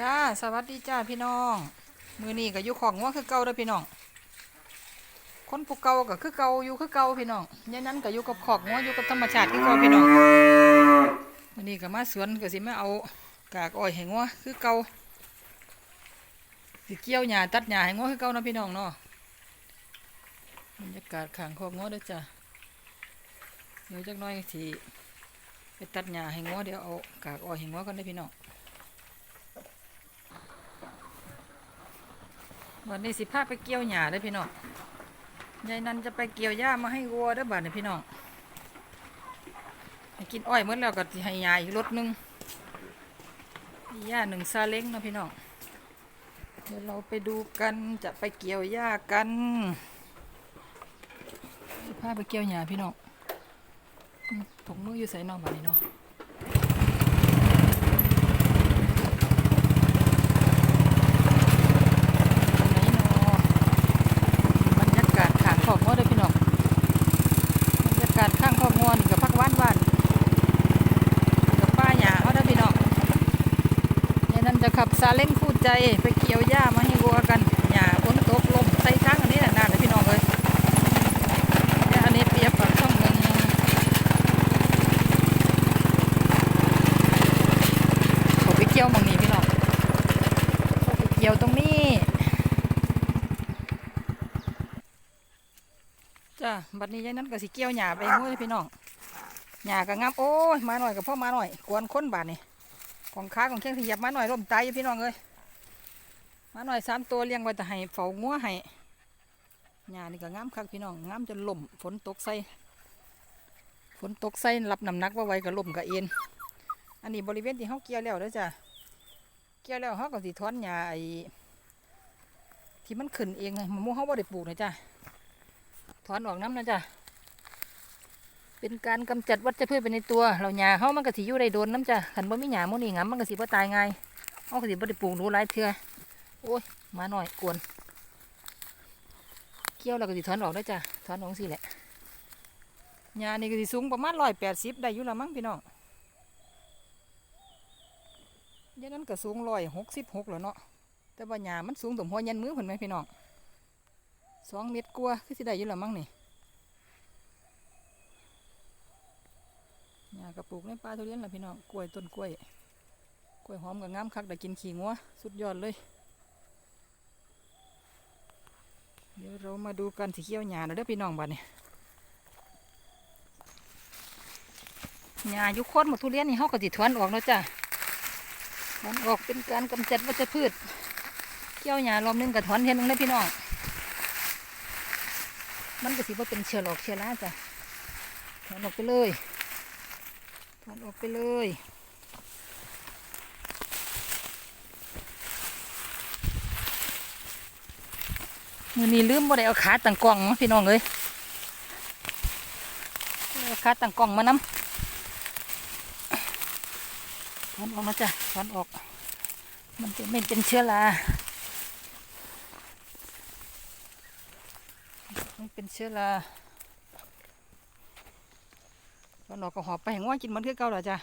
จ้า สวัสดีจ้าพี่น้อง มือนี้ก็อยู่ของงัวคือเก่าเด้อพี่น้อง คนผู้เก่าก็คือเก่าอยู่คือเก่าพี่น้องยายนั้นก็อยู่กับขอกงัวอยู่กับธรรมชาติคือเก่าพี่น้องมือนี้ก็มาสวนก็สิมาเอากากอ้อยให้งัวคือเก่าสิเกี่ยวหญ้าตัดหญ้าให้งัวคือเก่านะพี่น้องเนาะบรรยากาศขางขอกงัวเด้อจ้าเดี๋ยวจักน้อยสิไปตัดหญ้าให้งัวเดี๋ยวเอากากอ้อยให้งัวกันเด้พี่น้อง วันนี้สิพาไปเกี่ยวหญ้าเด้พี่น้องยายนันจะไปเกี่ยวหญ้ามาให้วัวเด้บัดนี้พี่น้องกินอ้อยหมดแล้วก็ให้หญ้าอีกรถนึงหญ้าหนึ่งซาเล้งนะพี่น้องเดี๋ยวเราไปดูกันจะไปเกี่ยวหญ้ากันสิพาไปเกี่ยวหญ้าพี่น้องอืมถุงมืออยู่ใส่นอกบัดนี้เนาะ บรรยากาศข้างขอบงัวเด้อพี่น้องบรรยากาศข้างขอบงัวนี่กับพักหวานหวานกับป้าหยาเขาเด้อพี่น้องยาย นั่นจะขับซาเล้งคู่ใจไปเกี่ยวหญ้ามาให้วัวกันหญ้าฝนตกลมใส่ทางอันนี้น่ะนานเลยพี่น้องเลยอันนี้เปียบกับช่องหนึ่งเขาไปเกี่ยวมองนี้พี่น้องเขาไปเกี่ยวตรงนี้จ้าบัดนี้ยายนั้นก็สิเกี่ยวหญ้าไปงูเลยพี่น้องหญ้าก็งับโอ้ยมาหน่อยกับพ่อมาหน่อยกวนคนบาดนี่ ของค้าของแข้งที่เหยียบมาหน่อยร่มตายอยู่พี่น้องเอ้ยมาหน่อยสามตัวเลี้ยงไว้แต่ให้เฝ้างัวให้หญ้านี่ก็งามคักพี่น้องงามจนล่มฝนตกใส่ฝนตกใส่รับน้ำหนักว่าไว้ก็ล่มก็เอ็นอันนี้บริเวณที่เขาเกี่ยวแล้วเด้อจ้ะเกี่ยวแล้วเขาก็สิถอนหญ้าไอ้ที่มันขึ้นเองไงมะม่วงเขาบ่ได้ปลูกนะจ้ะถอนออกน้ำนะจ๊ะ เป็นการกำจัดวัชพืชไปในตัวเราหญ้าเฮามันก็สิอยู่ได้โดนน้ำจ้ะขันบ่มีหญ้าหมื้นี้งํมันก็สิบ่ตายง่ายเฮาก็สิบ่ได้ปลูกรู้หลายเทื่อโอ้ยมาหน่อยกวนเกี่ยวแล้วก็สิถอนออกได้จ้ะถอนออกสิแหละหญ้านี่ก็สิสูงประมาณ180ได้อยู่ละมั้งพี่น้องยวนั้นก็สูง166แล้วเนาะแต่ว่าหญ้ามันสูงถึงหัวยันมือเพิ่นไหมพี่น้องสองเม็ดกลัวาคือสิได้อยู่ล้วมั้งนี่ หญ้ากระปลูกในป่าทุเรียนล่ะพี่น้องกล้วยต้นกล้วย กล้วยหอมกับงามคักได้กินขี้งัวสุดยอดเลย เดี๋ยวเรามาดูกันสิเขี้ยวหญ้าหนอเด้อพี่น้องบ้านนี้หญ้าอยู่โคนหมดทุเรียนนี่เขาก็สิถอนออกแล้วจ้ะถอนออกเป็นการกำจัดวัชพืชเกี่ยวหญ้ารอบนึงกับถอนเทียนนึงเลยพี่น้อง มันก็สิว่าเป็นเชื้อโรคเชื้อราจ้ะถอนออกไปเลย ถอนออกไปเลยมือนี้ลืมบ่ได้เอาขาตั้งกล้องมาพี่น้องเอ้ยเอาขาตั้งกล้องมานำถอนออกนะจ้ะถอนออก มันจะไม่เป็นเชื้อรามันเป็นเชื้อรา ตอนออกก็หอบไปให้ง่วงกินมันคือเก่าแล้วจ้ะ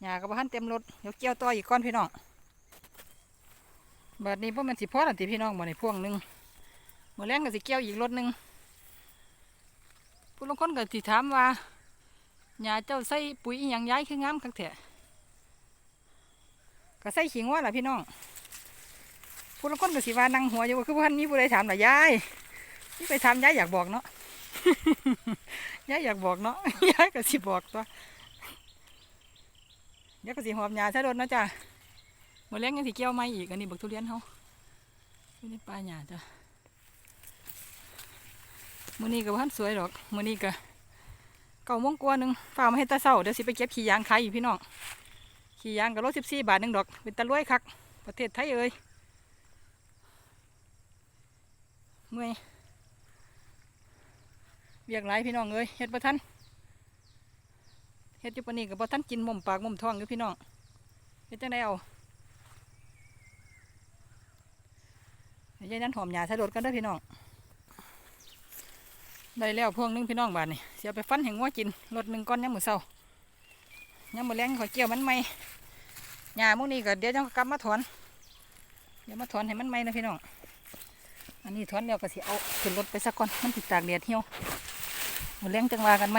หญ้าก็บ่ทันเต็มรถเดี๋ยวเกี่ยวต่ออีกก้อนพี่น้องบัดนี้พวกมันสิพอแล้วติพี่น้องบ่ในพ่วงหนึงมื้อแรงก็สิเกี่ยวอีกรถหนึงผู้ลงคนก็สิถามว่าหญ้าเจ้าใส่ปุ๋ยอีหยังย้ายคืองามคักแท้ก็ใส่ขิงว่าล่ะพี่น้องผู้ลงคนก็สิว่านั่งหัวอยู่ว่าคือบ่ทันมีผู้ใดถามล่ะยายนี่ไปทำยายอยากบอกเนาะ ยายอยากบอกเนาะยายก็สิบอกตัวเดี๋ยก็สิหอบยาใช้รถนะจ้ะมื่อแรงยังสิเกี่ยวไม่อีกอันนี้บักทุเรียนเขาอยู่ในป่าหญ้าจ้ะมื้อนี้ก็บ่ทันสวยหรอกมื้อนี้ก็เก้าโมงกว่าหนึงฟ้ามาให้ตาเศร้าเดี๋ยวสิไปเก็บขี้ยางขายอยู่พี่น้องขี้ยางก็รถสิบสี่บาทหนึ่งดอก เป็นตะรวยคัก ประเทศไทยเอ้ยเมื่อย เบียกหลายพี่น้องเอ้ยเฮ็ดบ่ทันเฮ็ดอยู่ปนนี้ก็บ่ทันกินมุมปากมุมท้องอยู่พี่น้องเฮ็ดจังไดเอาเยายนั้นหอมหญ้าใส่รถกันเด้อพี่น้องได้แล้วพวงนึงพี่น้องบาดนี่เสียไปฟันแห่งงัวกินรถหนึ่งก้อนยามมื้อเช้ายามมื้อแลงขอเกี่ยวมันใหม่หญ้ามื้อนี้ก็เดี๋ยวจะกลับมาถอนเดี๋ยวมาถอนให้มันไหมนะพี่น้องอันนี้ถอนแล้วก็สิเอาขึ้นรถไปสักก่อนมันติดตากแดดเหี่ยว มือแรงจังว่ากันไหม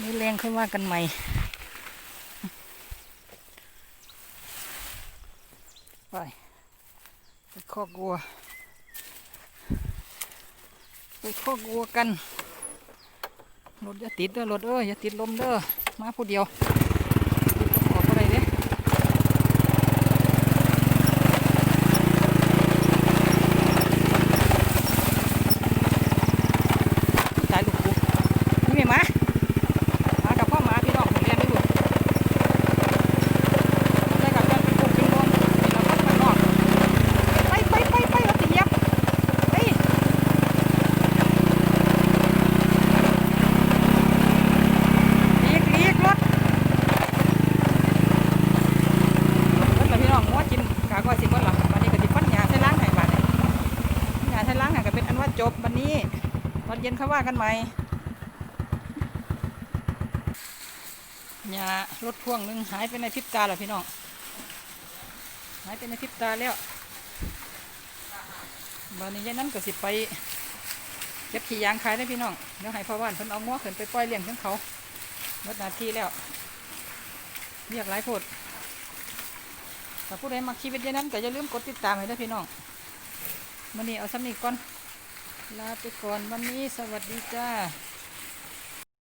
มือแรงค่อยว่ากันใหม่ไปไปข้อกลัวไปขอกลัวกันรถอย่าติดเด้อรถเอ้ยอย่าติดลมเด้อมาผู้เดียวติดลมออกอะไรเด้ ตายลูกกูนี่ไงหมาหมากับพ่อหมาพี่น้องผมเรียนไม่รู้ได้กับการเป็นพวกเป็นน้องนี่เราก็ข้างนอกไปไปไปไปเราตียับไปเลียกเลียกรถเพิ่นล่ะพี่น้องงัวกินกากว่าสิเพิ่นล่ะวันนี้ก็สิฟันหญ้าใส่ล้างให้บาดนี้หญ้าใส่ล้างให้ก็เป็นอันว่า จบวันนี้ ตอนเย็นเขาว่ากันใหม่ยารถพ่วงหนึงหายไปในพริบตาแล้วพี่น้อง หายไปในพริบตาแล้วบานนี้ยายนั้นก็สิไปเก็บขี้ยางขายได้พี่น้องเดี๋ยวให้พ่อบ้านเพิ่นเอาง้อเขึ้นไปปล่อยเลี้ยงทั้งเขาหมดหนาทีแล้วเรียกหลายโพดถ้าผู้ใดมักชีวิตยายนั้นก็อย่าลืมกดติดตามให้ด้วยพี่น้องมื้อนี้เอาซ้ำนี้ก่อน ลาไปก่อนวันนี้สวัสดีจ้า